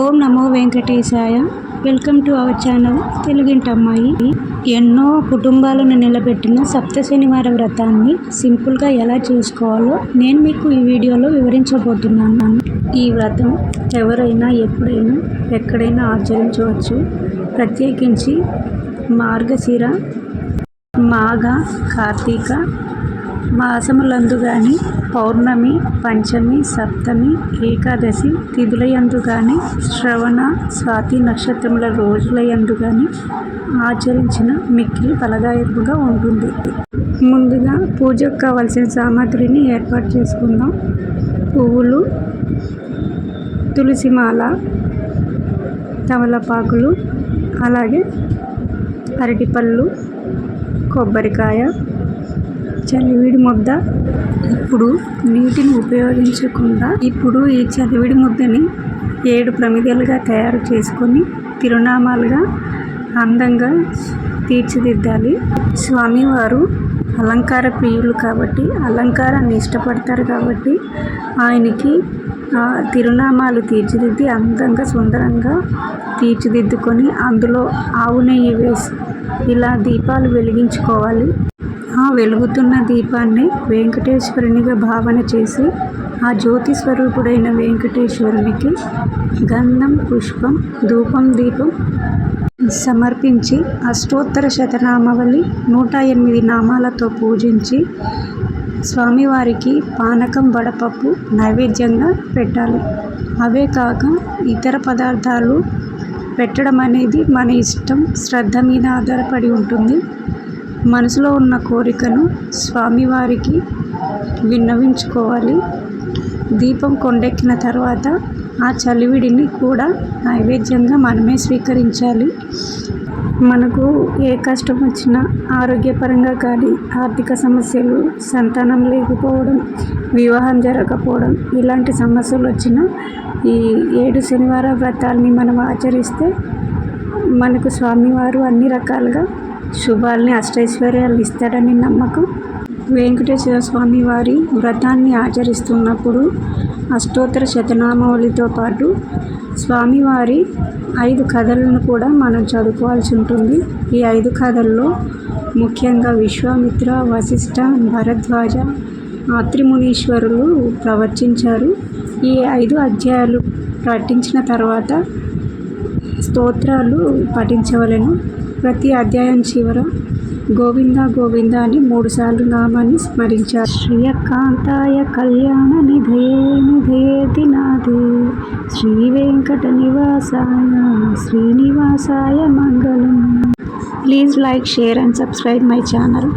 ఓం నమో వెంకటేశాయ. Welcome to our channel తెలుగింటమ్మాయి. ఎన్నో కుటుంబాలను నిలబెట్టిన సప్త శనివార వ్రతాన్ని సింపుల్గా ఎలా చేసుకోవాలో నేను మీకు ఈ వీడియోలో వివరించబోతున్నాను. ఈ వ్రతం ఎవరైనా ఎప్పుడైనా ఎక్కడైనా ఆచరించవచ్చు. ప్రత్యేకించి మార్గశిర మాఘ కార్తీక మాసములందు కానీ పౌర్ణమి పంచమి సప్తమి ఏకాదశి తిథులయందు కానీ శ్రవణ స్వాతి నక్షత్రముల రోజులయందు కానీ ఆచరించిన మిక్కిలి ఫలదాయకంగా ఉంటుంది. ముందుగా పూజకు కావలసిన సామాగ్రిని ఏర్పాటు చేసుకుందాం. పువ్వులు తులసిమాల తమలపాకులు అలాగే అరటిపళ్ళు కొబ్బరికాయ చలివిడి ముద్ద ఇప్పుడు నీటిని ఉపయోగించకుండా ఇప్పుడు ఈ చలివిడి ముద్దని ఏడు ప్రమిదలుగా తయారు చేసుకొని తిరునామాలుగా అందంగా తీర్చిదిద్దాలి. స్వామివారు అలంకార ప్రియులు కాబట్టి అలంకారాన్ని ఇష్టపడతారు కాబట్టి ఆయనకి ఆ తిరునామాలు తీర్చిదిద్ది అందంగా సుందరంగా తీర్చిదిద్దుకొని అందులో ఆవు నెయ్యి వేసి ఇలా దీపాలు వెలిగించుకోవాలి. ఆ వెలుగుతున్న దీపాన్ని వెంకటేశ్వరునిగా భావన చేసి ఆ జ్యోతి స్వరూపుడైన వెంకటేశ్వరునికి గంధం పుష్పం ధూపం దీపం సమర్పించి అష్టోత్తర శతనామవళి నూట ఎనిమిది నామాలతో పూజించి స్వామివారికి పానకం వడపప్పు నైవేద్యంగా పెట్టాలి. అవే కాక ఇతర పదార్థాలు పెట్టడం అనేది మన ఇష్టం శ్రద్ధ మీద ఆధారపడి ఉంటుంది. మనసులో ఉన్న కోరికను స్వామివారికి విన్నవించుకోవాలి. దీపం కొండెక్కిన తర్వాత ఆ చలివిడిని కూడా నైవేద్యంగా మనమే స్వీకరించాలి. మనకు ఏ కష్టం వచ్చినా ఆరోగ్యపరంగా కానీ ఆర్థిక సమస్యలు సంతానం లేకపోవడం వివాహం జరగకపోవడం ఇలాంటి సమస్యలు వచ్చినా ఈ ఏడు శనివార వ్రతాల్ని మనం ఆచరిస్తే మనకు స్వామివారు అన్ని రకాలుగా శుభాల్ని అష్టైశ్వర్యాలు ఇస్తాడని నమ్మకం. వెంకటేశ్వర స్వామి వారి వ్రతాన్ని ఆచరిస్తున్నప్పుడు అష్టోత్తర శతనామావళితో పాటు స్వామివారి ఐదు కథలను కూడా మనం చదువుకోవాల్సి ఉంటుంది. ఈ ఐదు కథల్లో ముఖ్యంగా విశ్వామిత్ర వశిష్ఠ భరద్వాజ ఆత్రిమునీశ్వరులు ప్రవచించారు. ఈ ఐదు అధ్యాయాలు పఠించిన తర్వాత స్తోత్రాలు పఠించవలెను. ప్రతి అధ్యాయం చివర గోవింద గోవింద అని మూడుసార్లు నామాన్ని స్మరించారు. శ్రీయకాంతాయ కళ్యాణ నిధయే నిధయే నాదే శ్రీ వెంకట నివాసాయ శ్రీనివాసాయ మంగళం. Please like share and subscribe my channel.